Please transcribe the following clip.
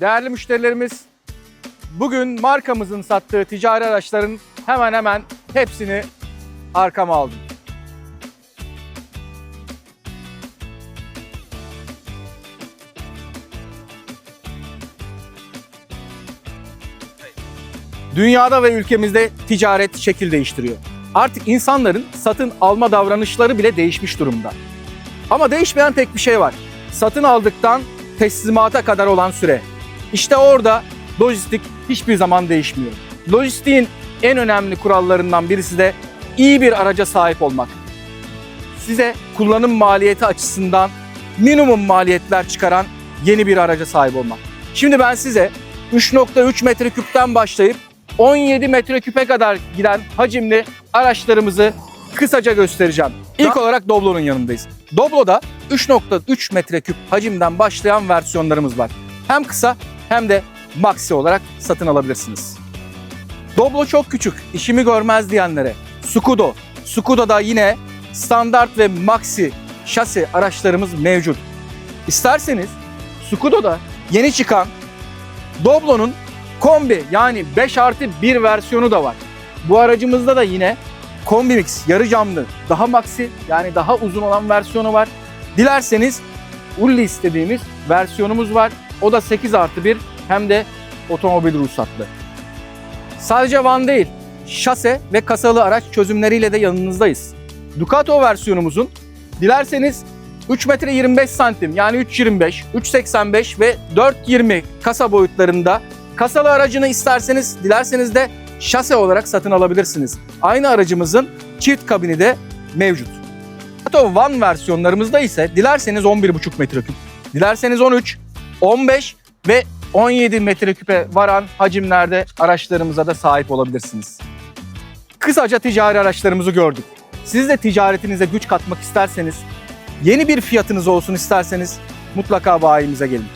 Değerli müşterilerimiz, bugün markamızın sattığı ticari araçların hemen hemen hepsini arkama aldım. Dünyada ve ülkemizde ticaret şekil değiştiriyor. Artık insanların satın alma davranışları bile değişmiş durumda. Ama değişmeyen tek bir şey var. Satın aldıktan teslimata kadar olan süre. İşte orada lojistik hiçbir zaman değişmiyor. Lojistiğin en önemli kurallarından birisi de iyi bir araca sahip olmak. Size kullanım maliyeti açısından minimum maliyetler çıkaran yeni bir araca sahip olmak. Şimdi ben size 3.3 metreküpten başlayıp 17 metreküpe kadar giden hacimli araçlarımızı kısaca göstereceğim. İlk olarak Doblo'nun yanındayız. Doblo'da 3.3 metreküp hacimden başlayan versiyonlarımız var. Hem kısa hem de maxi olarak satın alabilirsiniz. Doblo çok küçük, işimi görmez diyenlere. Skudo. Skudo'da yine standart ve maxi şasi araçlarımız mevcut. İsterseniz Skudo'da yeni çıkan Doblo'nun kombi yani 5 artı 1 versiyonu da var. Bu aracımızda da yine kombi mix yarı camlı daha maxi yani daha uzun olan versiyonu var. Dilerseniz Ulli istediğimiz versiyonumuz var. O da 8 artı 1 hem de otomobil ruhsatlı. Sadece van değil, şase ve kasalı araç çözümleriyle de yanınızdayız. Ducato versiyonumuzun dilerseniz 3 metre 25 santim yani 3.25, 3.85 ve 4.20 kasa boyutlarında kasalı aracını isterseniz dilerseniz de şase olarak satın alabilirsiniz. Aynı aracımızın çift kabini de mevcut. Ducato Van versiyonlarımızda ise dilerseniz 11.5 metreküp, dilerseniz 13, 15 ve 17 metreküpe varan hacimlerde araçlarımıza da sahip olabilirsiniz. Kısaca ticari araçlarımızı gördük. Siz de ticaretinize güç katmak isterseniz, yeni bir fiyatınız olsun isterseniz mutlaka bayimize gelin.